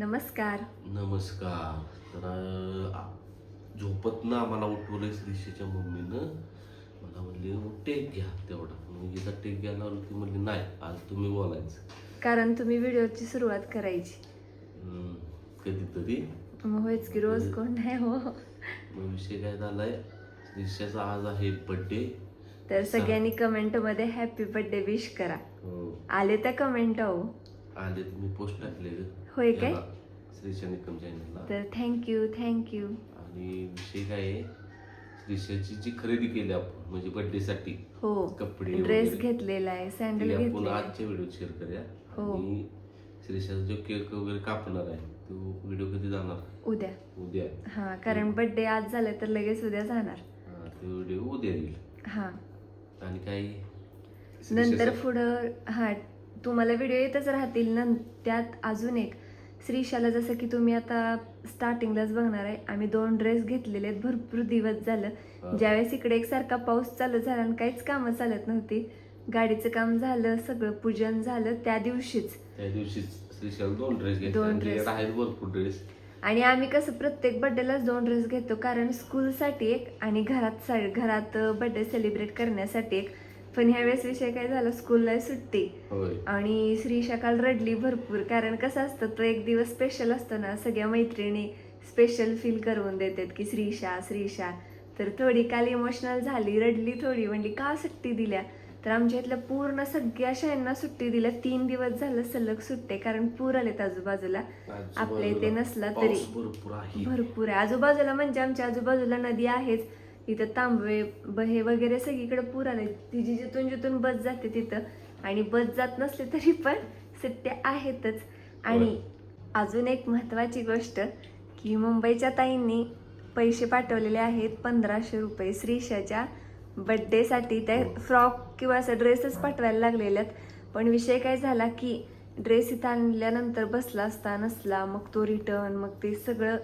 नमस्कार. नमस्कार. तर झोपत ना आम्हाला उठवलंय श्रीशीच्या मम्मीनं. मला म्हणली टेक घ्या तेवढा. मग हिचा टेक घ्यायला ती म्हणली नाही आज तुम्ही बोलायचं. कारण तुम्ही व्हिडिओची सुरुवात करायची. कधीतरी. मग होयच की रोज कोण नाही हो. मग विषय काय झालाय श्रीशाचा आज आहे बर्थडे तर सगळ्यांनी कमेंटमध्ये हॅपी बर्थडे विश करा. आले त्या कमेंट अहो आले तुम्ही पोस्ट टाकले. होय काय? याला, श्रीशा निकम चॅनलला तर थँक्यू थँक्यू आणि विषय काय आहे? श्रीशाची जी खरेदी केली आपण म्हणजे birthday साठी हो. कपडे ड्रेस वगैरे. घेतलेला आहे सँडल आपण घेतलेला आहे. आजच्या व्हिडिओ शेअर करूया. हो. आणि श्रीशाचा जो केक वगैरे कापणार आहे तो व्हिडिओ कधी जाणार? उद्या. उद्या. हा कारण बर्थडे आज झालं तर लगेच उद्या जाणार. हा, तो व्हिडिओ उद्या येईल. हा. आणि काही नंतर पुढं हा तुम्हाला व्हिडिओ येतच राहतील. नं त्यात अजून एक. श्रीशाला जसं की तुम्ही आता स्टार्टिंगलाच बघणार आहे. आम्ही दोन ड्रेस घेतलेले आहेत. भरपूर दिवस झालं. हा. ज्यावेळेस इकडे एकसारखा पाऊस चालू झाला आणि काहीच कामं चालत नव्हती. गाडीचं काम झालं सगळं पूजन झालं त्या दिवशीच. त्या दिवशी श्रीशाला दोन ड्रेस दोन. तिच्याकडे आहेत भरपूर ड्रेस आणि आम्ही कसं प्रत्येक बर्थडेलाच दोन ड्रेस घेतो. कारण स्कूलसाठी एक आणि घरात घरात बर्थडे सेलिब्रेट करण्यासाठी एक. पण ह्यावेळेस विषय काय झाला स्कूलला सुट्टी. आणि श्रीशा काल रडली भरपूर कारण कसं असतं तो एक दिवस स्पेशल असतो ना सगळ्या मैत्रिणी स्पेशल फील करून देतात की श्रीशा श्रीशा. तर थोडी काल इमोशनल झाली रडली थोडी म्हणली का सुट्टी दिल्या? तर आमच्या इथल्या पूर्ण सगळ्या शाळांना सुट्टी दिल्या. तीन दिवस झालं सलग सुट्टे कारण पूर आलेत आजूबाजूला. आपल्या इथे नसला तरी. भरपूर आहे. आजूबाजूला म्हणजे आमच्या आजूबाजूला नदी आहेच. इथं तांबवे बहे वगैरे सगळीकडे पूर आले. तिची जिथून जिथून बस जाते तिथं. आणि बस जात नसले तरी पण सुट्ट्या आहेतच. आणि अजून एक महत्वाची गोष्ट की मुंबईच्या ताईंनी पैसे पाठवलेले आहेत पंधराशे रुपये श्रीशाच्या बड्डेसाठी ते फ्रॉक किंवा असं ड्रेसच पाठवायला लागलेले आहेत. पण विषय काय झाला की ड्रेस इथं आणल्यानंतर बसला असता नसला मग तो रिटर्न मग ते सगळं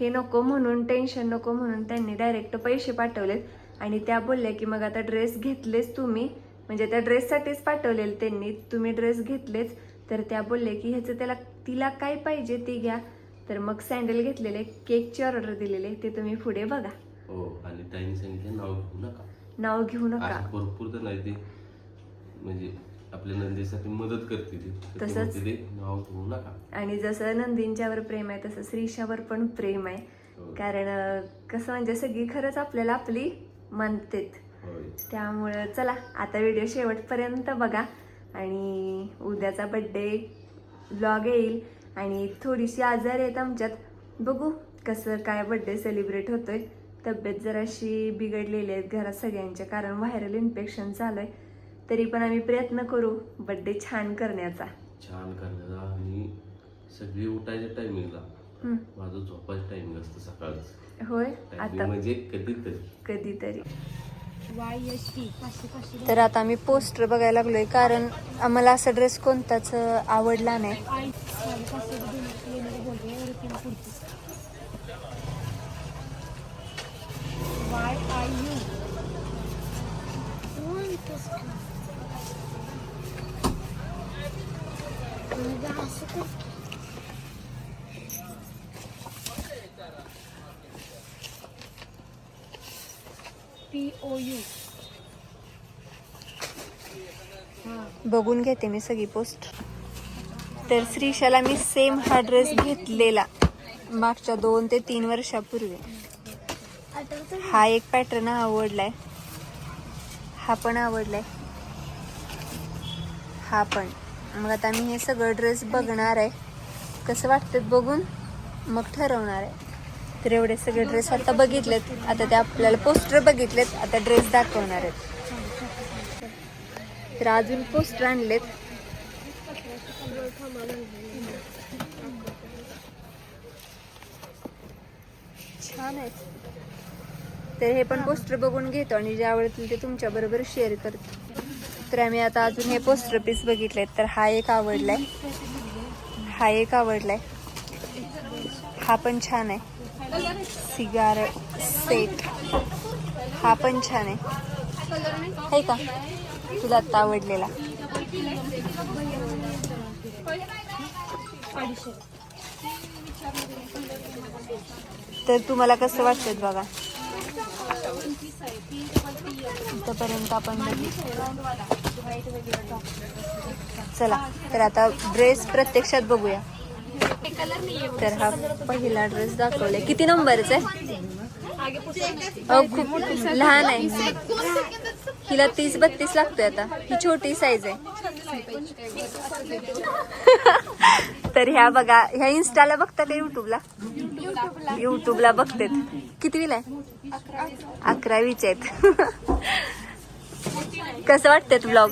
हे नको म्हणून टेन्शन नको म्हणून त्यांनी डायरेक्ट पैसे पाठवलेत. आणि त्या बोलल्या की मग आता ड्रेस घेतलेच तुम्ही? म्हणजे त्या ड्रेससाठीच पाठवलेले त्यांनी. तुम्ही ड्रेस घेतलेच. तर त्या बोलले की ह्याचं त्याला तिला काय पाहिजे ते घ्या. तर मग सँडल घेतलेले केकची ऑर्डर दिलेले ते तुम्ही पुढे बघा. हो आणि ताईने सांगितलं नाव घेऊ नका. नाव घेऊ नका. भरपूर जण आहे ते. म्हणजे आपल्या नंदीसाठी मदत करते ते. तसंच- नाव घेऊ नका. आणि जसं नंदींच्यावर प्रेम आहे तसं श्रीशावर पण प्रेम आहे. हो. कारण अं, कसं म्हणजे सगळी खरंच आपल्याला आपली मानतेत होय. त्यामुळं चला आता व्हिडिओ शेवटपर्यंत बघा. आणि उद्याचा बड्डे ब्लॉग येईल. आणि थोडीशी आजार आहेत आमच्यात. बघू कसं काय बड्डे सेलिब्रेट होतोय. तब्येत जराशी बिघडलेली आहे घरात सगळ्यांच्या कारण व्हायरल इन्फेक्शन चालू आहे. तरी पण आम्ही प्रयत्न करू बड्डे छान करण्याचा. छान करण्याचा आणि सगळी उठायच्या टायमिंगला हम्म, माझं झोपायचं टायमिंग असतं सकाळचं. होय? Timing आता. म्हणजे कधीतरी. कधीतरी. वाय एस टी पाचशे पाचशे तर आता आम्ही पोस्टर बघायला लागलोय कारण आम्हाला असा ड्रेस कोणताच आवडला नाही येणारे बोलते एवढे किलो पुढची Y I U P O U बघून घेते मी सगळी पोस्ट तर श्रीशाला मी सेम हा ड्रेस घेतलेला मागच्या दोन ते तीन वर्षापूर्वी. हा एक पॅटर्न आवडलाय. हा पण आवडलाय. हा पण. मग आता मी हे सगळं ड्रेस बघणार आहे. कसं वाटतं बघून? मग ठरवणार आहे. तर एवढे सगळे ड्रेस आता बघितलेत. आता ते आपल्याला पोस्टर बघितलेत. आता ड्रेस दाखवणार आहेत. तर अजून पोस्टर आणलेत. छान आहेत. तर हे पण पोस्टर बघून घेतो आणि जे आवडतील ते तुमच्या बरोबर शेअर करतो. तर आम्ही आता अजून हे पोस्टर पीस बघितलेत. तर हा एक आवडलाय. हा एक आवडलाय. हा पण छान आहे. सिगार सेट हा पण छान आहे. आहे का? तुला आत्ता आवडलेला. तर तुम्हाला कसं वाटतं बघा? इथपर्यंत आपण चला तर आता ड्रेस प्रत्यक्षात बघूया. तर हा पहिला ड्रेस दाखवलाय. किती नंबरचा आहे? अहो, खूप लहान आहे. हिला तीस बत्तीस लागतोय आता. ही छोटी साईज आहे. तर ह्या बघा ह्या इन्स्टाला बघता का युट्यूबला युट्यूबला बघते कितवीला आहे? अकरावीचे आहेत. कसं वाटतात ब्लॉग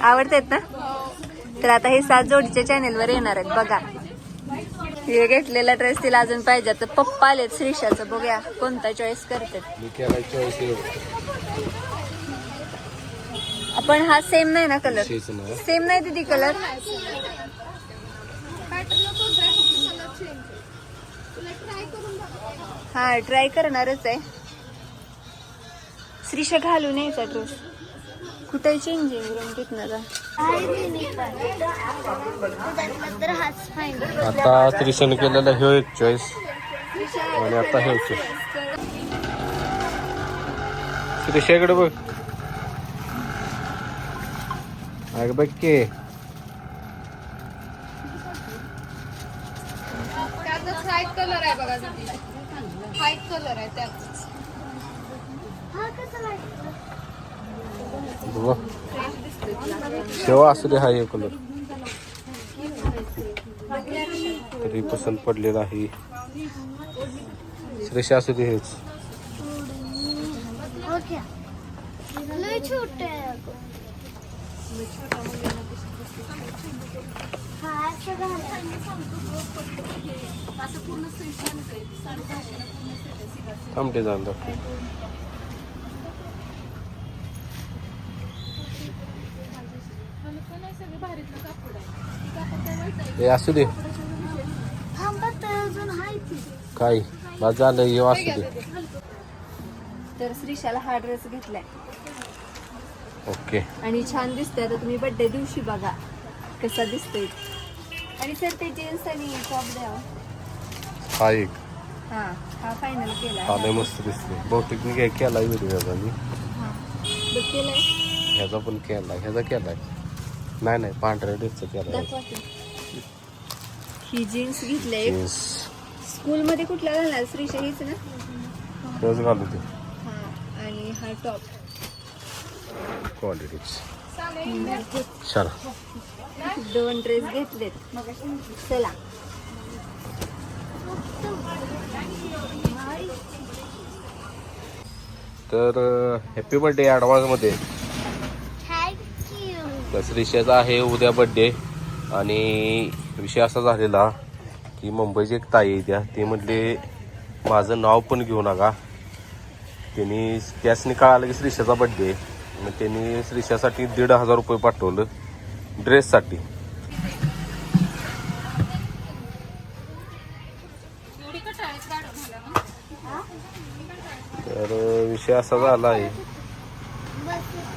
आवडतात ना? तर आता हे सात जोडीच्या चॅनेलवर येणार आहेत बघा. हे घेतलेला ड्रेस तिला अजून पाहिजे. तर पप्पा आलेत श्रीषाचं. बघूया कोणता चॉईस करतात. आपण हा सेम नाही ना कलर सेम नाही दीदी कलर हा ट्राय करणारच आहे. श्रीषा घालून यायचा ड्रेस कुठे चेंजिंग रूम तिथनं आता त्रिशाने केलेला ह्यो एक चॉईस आणि आता हे चॉईस त्रिशा इकडे बघ. अग बघ की. त्याचाच व्हाईट कलर आहे बघा दीदी व्हाईट कलर आहे त्याच हा कसं वाटतं बघ. शेवा असू दे हा हे कलर तरी पसंत पडलेला आहे. श्रेषा असू दे हेच. ओके लय छोटे. हा घालायचं. थांबते जाऊन. हे असू दे थांबा ती काय माझं झालं हे असू दे तर श्रीषाला हा ड्रेस घेतलाय. ओके. आणि छान दिसतोय. आता तुम्ही बर्थडे दिवशी बघा कसा दिसतोय. आणि सर ते जीन्स आणि टॉप द्यावा हा. एक. हा हा फायनल केला हा लय मस्त दिसते बहुतेक मी काय केलाय व्हिडिओ ह्याचा मी. बुक केलाय? ह्याचा पण केलाय. ह्याचा केलाय. नाही नाही पांढऱ्या ड्रेसचा केलाय. दाखवा की. ही जीन्स घेतलंय जीन्स स्कूल मध्ये कुठला घालणार श्रीषा हीच ना? ड्रेस घालू हा आणि हा टॉप छान दोन ड्रेस घेतलेत. चला. तर हॅपी बर्थडे ॲडव्हान्समध्ये तर श्रीषाचा आहे उद्या बड्डे आणि विषय असा झालेला की मुंबईची एक ताई आहे त्या. ती म्हटली माझं नाव पण घेऊ नका. त्यांनी त्यासनी कळालं की श्रीषाचा बड्डे मग त्यांनी श्रीषासाठी दीड हजार रुपये पाठवलं ड्रेससाठी तर विषय असा झाला आहे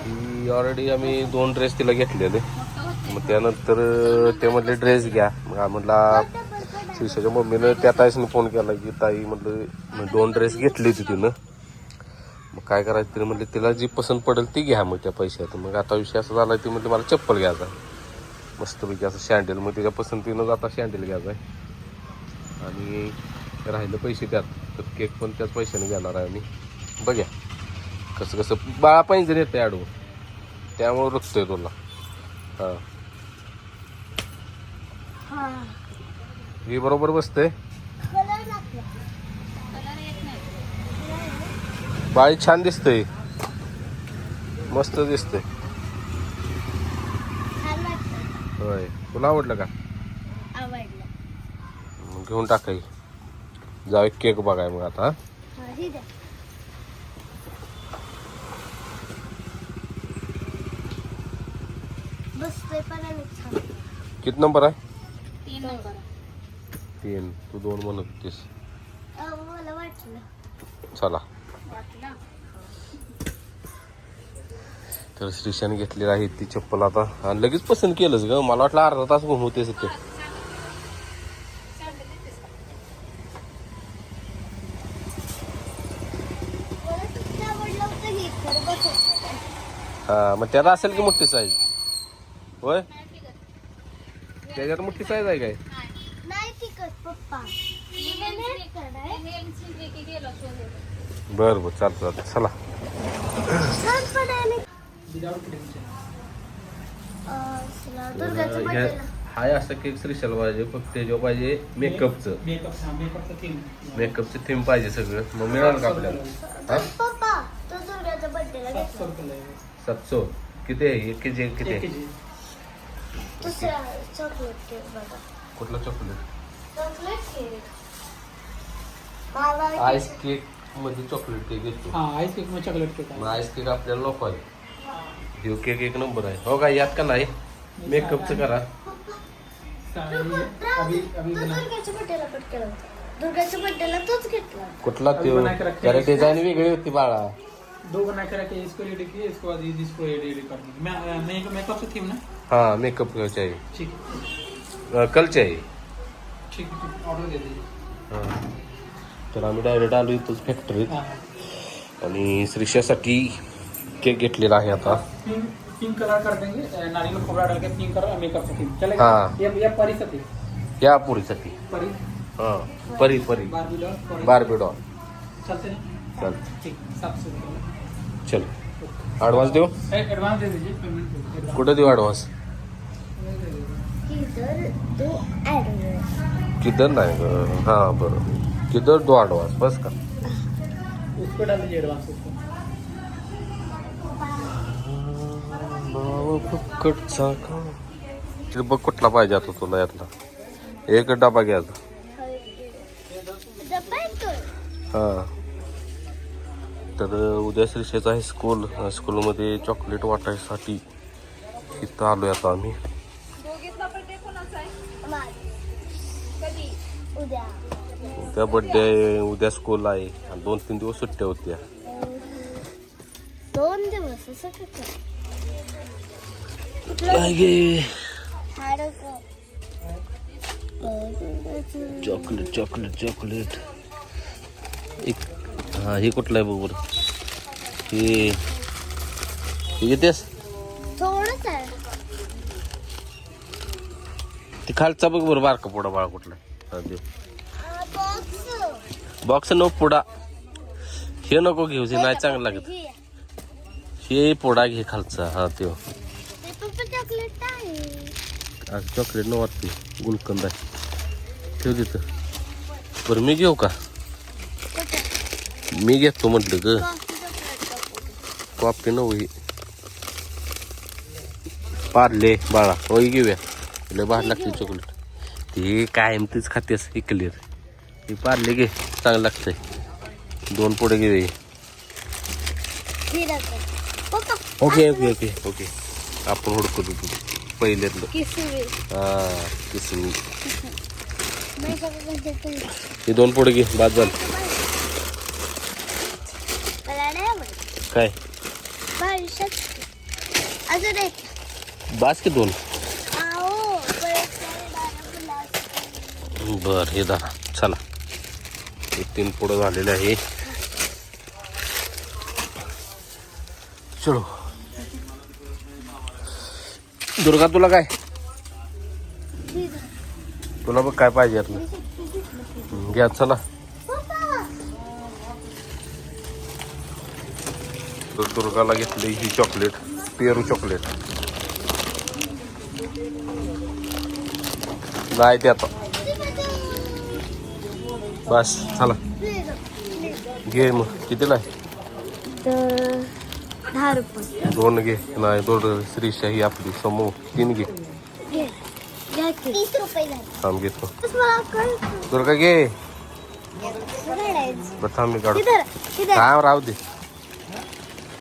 की ऑलरेडी आम्ही दोन ड्रेस तिला घेतलेले. मग त्यानंतर ते म्हटले ड्रेस घ्या. मग म्हटला श्रीषाच्या मम्मीनं त्या ताईसनी फोन केला की ताई म्हटलं मग दोन ड्रेस घेतली होती तिनं. मग काय करायचं? तिने म्हटलं तिला जी पसंत पडेल ती घ्या मग त्या पैशात मग आता विषय असा झाला ती म्हटली मला चप्पल घ्यायचा. मस्तपैकी असं शँडल मग तिच्या पसंतीनं आता शँडल घ्यायचा आहे. आणि राहिलं पैसे त्यात. तर केक पण त्याच पैशाने घेणार आहे आम्ही. बघ्या कसं कसं. बाळा पाहिजे येते आडवं. त्यामुळे रुचतोय तुला. हां. हा. बरोबर बसते कलर लागला बाळी छान दिसतंय. मस्त दिसतंय. होय. तुला आवडलं का? घेऊन टाकाय जाऊ एक केक बघाय मग आता किती नंबर आहे? तीन तू दोन म्हणत होतीस. चला. तर श्रीशान घेतलेली आहे ती चप्पल आता. आणि लगेच पसंत केलंच ग. मला वाटलं अर्धा तास घुमवतेच ते हा मग त्यात असेल की मोठी साईज होय? त्याच्यात मोठी साईज आहे काय? बर बर. चालतं चालतं. चला. दुर्गाचं ह्या- हाय असं केक श्रीशाला पाहिजे फक्त त्याच्यावर पाहिजे मेकअपचं मेकअप मेकअपचा थीम मेकअपचं थीम पाहिजे सगळं. मग मिळालं का आपल्याला? हा? सातशे किती आहे? एक के जी किती एक आहे? के जी दुसरा चॉकलेट केक बघा. कुठला चॉकलेट चॉकलेट केक मला आईस केकमध्ये चॉकलेट केक येतो. हा आईस केकमध्ये चॉकलेट केक आईस केक आपल्याला नको आहे. ह्यो केक एक नंबर आहे. हो का यात का नाही? मेकअपचं करा. अभी अभी तो बना दुर्गाच्या बर्थडेला कट केला होता. दुर्गाच्या बर्थडेला तोच घेतला होता. कुठला रखे त्याला हैं। डिझाईन वेगळी होती बाळा. दो बना के रखे इसको रेडी किए इसके बाद ये- इसको रेडी करनी. मैं मैं मेकअप से ना? हा मेकअप चाहिए ठीक. अं, कल चाहिए ठीक है ऑर्डर दे दीजिए हा. तर आम्ही डायरेक्ट आलो इथंच फॅक्टरीत हाँ. आणि श्रीषासाठी केक घेतलेला आहे आता. पिंक पिंक कलर कर देंगे. अ, नारियल का खोबरा डाल के पिंक कलर मेकअप से थीम चलेगा? हाँ। ये परी पुरीसाठी. परी. हा. परी परी. बारबी डॉल परी. बारबी डॉल चलते हैं चल ठीक सात सौ रुपये चल. ॲडव्हान्स देऊ? एडवांस दे दीजिए. पेमेंट एडवांस कुठं देऊ ॲडव्हान्स किधर दो ऍडव्हान्स किधर नाही हां बरं. किधर दो ॲडव्हान्स बस का? उस पर डाल दीजिए एडवांस उसको फुकटचा का बघ कुठला पाहिजे आता तुला यातला. एक डबा घ्यायचा हां. तर उद्या श्रीषेचा आहे स्कूल स्कूलमध्ये चॉकलेट वाटायसाठी इथं आलोय आता आम्ही. उद्या उद्या बड्डे आहे उद्या स्कूल आहे. आणि दोन तीन दिवस सुट्ट्या होत्या. दोन दिवस चॉकलेट चॉकलेट चॉकलेट एक हा हे कुठलं आहे बघ बरं हे आहे ते खालचा बघ बरं बारका पुडा बाळा कुठला हा, बॉक्स बॉक्स नो पुडा हे नको घेऊ हे नाही चांगलं लागत हे पुडा घे खालचा हा ते आज चॉकलेट न वाटते गुलकंद आहे. ठेव तिथं. बरं मी घेऊ का? मी घेतो म्हटलं ग. कॉफी न होई पारले बाळा. होई घेऊया. लय बाहेर लागते चॉकलेट. ते कायम तीच खातेस हे क्लिअर हे पारले घे चांगलं लागतंय. दोन पुढे घेऊया पप्पा ओके ओके ओके. ओके. आपण हुडकू तू पहिल्यातलं हा किसमी नाही सगळं हे दोन पुढे घे बाद झालं. काय? एक. बास की दोन? बारा हे धरा चला. हे तीन पुढं झालेले आहे. चलो. दुर्गा तुला काय? ठीक आहे. तुला बघ काय पाहिजे यातलं. हं, घ्या चला. पप्पा तर दुर्गाला घेतली ही चॉकलेट पेरू चॉकलेट नाही ते आता. बस चला. घे मग. कितीला आहे? तर दहा रुपये. दोन घे नाही दोन श्रीशाही आपली समूह. तीन घे. घे घ्या की. तीस रुपये झाले. थांब घेतो. बस मला कळतं. दुर्गा घे. बरं थांब मी किधर थांब राहू दे.